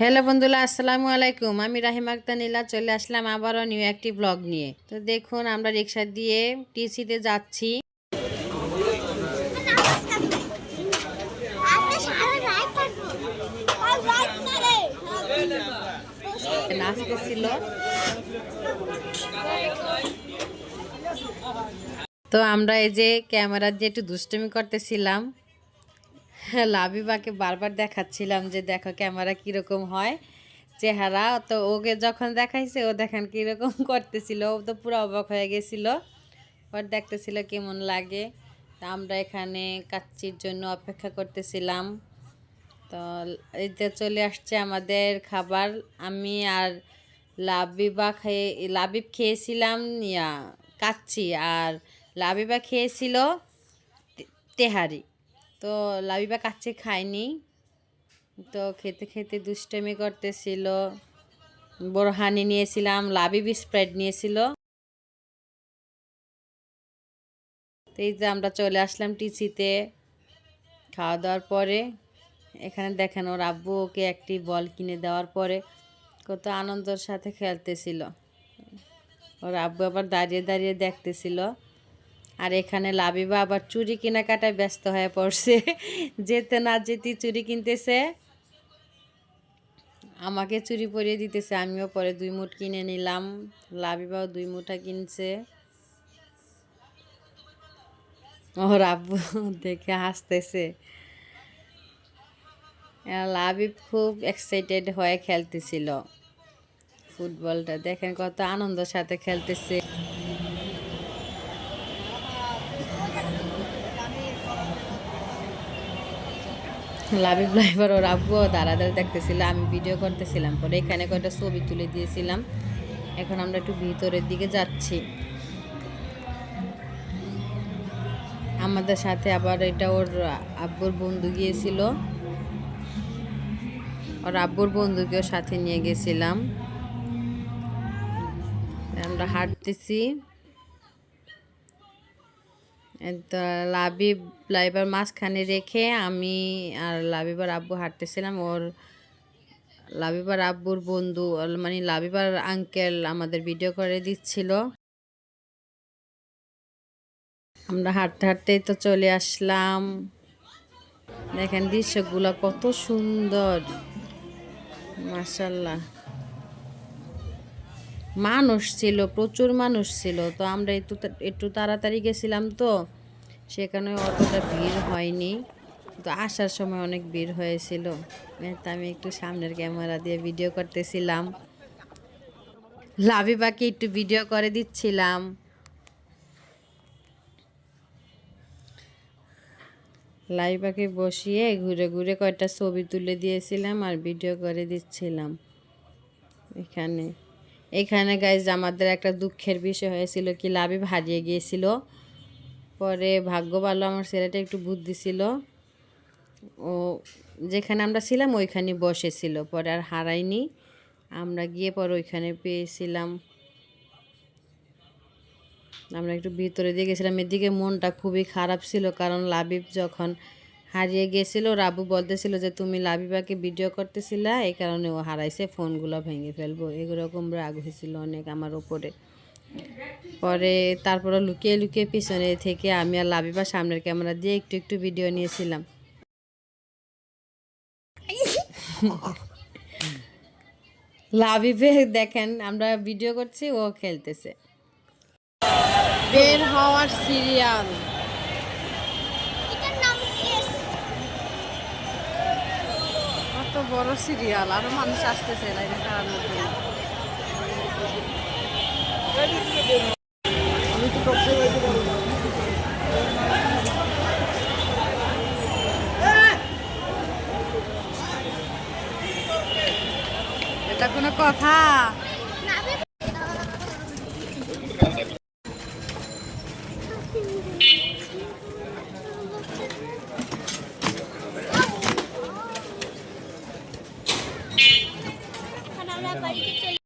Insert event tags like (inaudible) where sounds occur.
Hello বন্ধুরা, আসসালামু আলাইকুম। আমি রাহিম আক্তার নীলা চলে আসলাম আবারও নিউ একটি ব্লগ নিয়ে। তো দেখুন, আমরা রিক্সা দিয়ে টিসিতে যাচ্ছি। তো আমরা এই যে ক্যামেরা দিয়ে একটু দুষ্টুমি করতেছিলাম। লাবিবাকে বারবার দেখাচ্ছিলাম যে দেখো ক্যামেরা কীরকম হয়, চেহারা। তো ওকে যখন দেখাইছে, ও দেখেন কীরকম (laughs) করতেছিল। ও তো পুরো অবাক হয়ে গেছিল। ওর দেখতেছিল কেমন লাগে। তা আমরা এখানে কাচ্চির জন্য অপেক্ষা করতেছিলাম। তো যে চলে আসছে আমাদের খাবার। আমি আর লাবিবা খেয়ে, লাবিব খেয়েছিলাম ইয়া, কাচ্চি। আর লাবিবা খেয়েছিল তেহারি। তো লাবিবা কাচ্চি খায়নি। তো খেতে খেতে দুষ্টমি করতেছিল। বোরহানি নিয়েছিলাম লাবিব স্প্রাইট নিয়েছিল। তো এই যে আমরা চলে আসলাম টিসিতে খাওয়া দাওয়ার পরে এখানে দেখেন ওর আব্বু ওকে একটি বল কিনে দেওয়ার পরে কত আনন্দের সাথে খেলতেছিল। ওর আব্বু আবার দাঁড়িয়ে দাঁড়িয়ে দেখতেছিল। আর এখানে লাবিবা আবার চুরি কেনাকাটায় ব্যস্ত হয়ে পড়ছে। যেতে না যেতে চুরি কিনতেছে। আমাকে চুরি পরিয়ে দিতেছে, আমিও পরে দুই মুঠ কিনে নিলাম। লাবিবাও দুই মুঠা কিনছে। ওর আব্বু দেখে হাসতেছে। লাবিব খুব এক্সাইটেড হয়ে খেলতেছিল। ফুটবলটা দেখেন কত আনন্দের সাথে খেলতেছে। লাবিব লাইবার ওর আব্বুও দাঁড়া দাঁড়া দেখতেছিল, আমি ভিডিও করতেছিলাম, পরে এখানে কয়েকটা ছবি তুলে দিয়েছিলাম। এখন আমরা একটু ভিতরের দিকে যাচ্ছি। আমাদের সাথে আবার এটা ওর আব্বুর বন্ধু গিয়েছিল। ওর আব্বুর বন্ধুকেও সাথে নিয়ে গেছিলাম। আমরা হাঁটতেছি। লাবিব লাইবার মাঝখানে রেখে আমি আর লাবিবার আব্বু হাঁটতেছিলাম। ওর, লাবিবার আব্বুর বন্ধু মানে লাবিবার আঙ্কেল আমাদের ভিডিও করে দিচ্ছিল। আমরা হাঁটতে হাঁটতেই তো চলে আসলাম। দেখেন দৃশ্যগুলো কত সুন্দর। মাসাল্লাহ মানুষ ছিল, প্রচুর মানুষ ছিল। তো আমরা একটু একটু তাড়াতাড়ি গেছিলাম তো, সেখানে অতটা ভিড় হয়নি। তো আসার সময় অনেক ভিড় হয়েছিল। আমি একটু সামনের ক্যামেরা দিয়ে ভিডিও করতেছিলাম। লাভিবাকে একটু ভিডিও করে দিচ্ছিলাম। লাইবাকে বসিয়ে ঘুরে ঘুরে কয়টা ছবি তুলে দিয়েছিলাম আর ভিডিও করে দিচ্ছিলাম। এখানে। এখানে গাইজ আমাদের একটা দুঃখের বিষয় হয়েছিল কি, লাবিব হারিয়ে গিয়েছিল। পরে ভাগ্য ভালো, আমার ছেলেটা একটু বুদ্ধি ছিল। ও যেখানে আমরা ছিলাম, ওইখানে বসেছিল পরে আর হারাইনি আমরা গিয়ে পরে ওইখানে পেয়েছিলাম। আমরা একটু ভিতরে দিয়ে গেছিলাম, এদিকে মনটা খুবই খারাপ ছিল, কারণ লাবিব যখন হারিয়ে গেছিল, রাবু বলতেছিল যে, তুমি লাবিবাকে ভিডিও করতেছিলা এই কারণে ও হারাইছে, ফোনগুলো ভেঙে ফেলব। এরকম রাগ হয়েছিল অনেক আমার ওপরে পরে তারপরে লুকিয়ে লুকিয়ে পিছনে থেকে আমি আর লাবিবা সামনের ক্যামেরা দিয়ে একটু একটু ভিডিও নিয়েছিলাম। লাবিবে দেখেন, আমরা ভিডিও করছি, ও খেলতেছে। বের হওয়ার সিরিয়াল বড় সিরিয়াল আরও মানুষ আসতেছে লাইনে এটা কোনো কথা। Balik.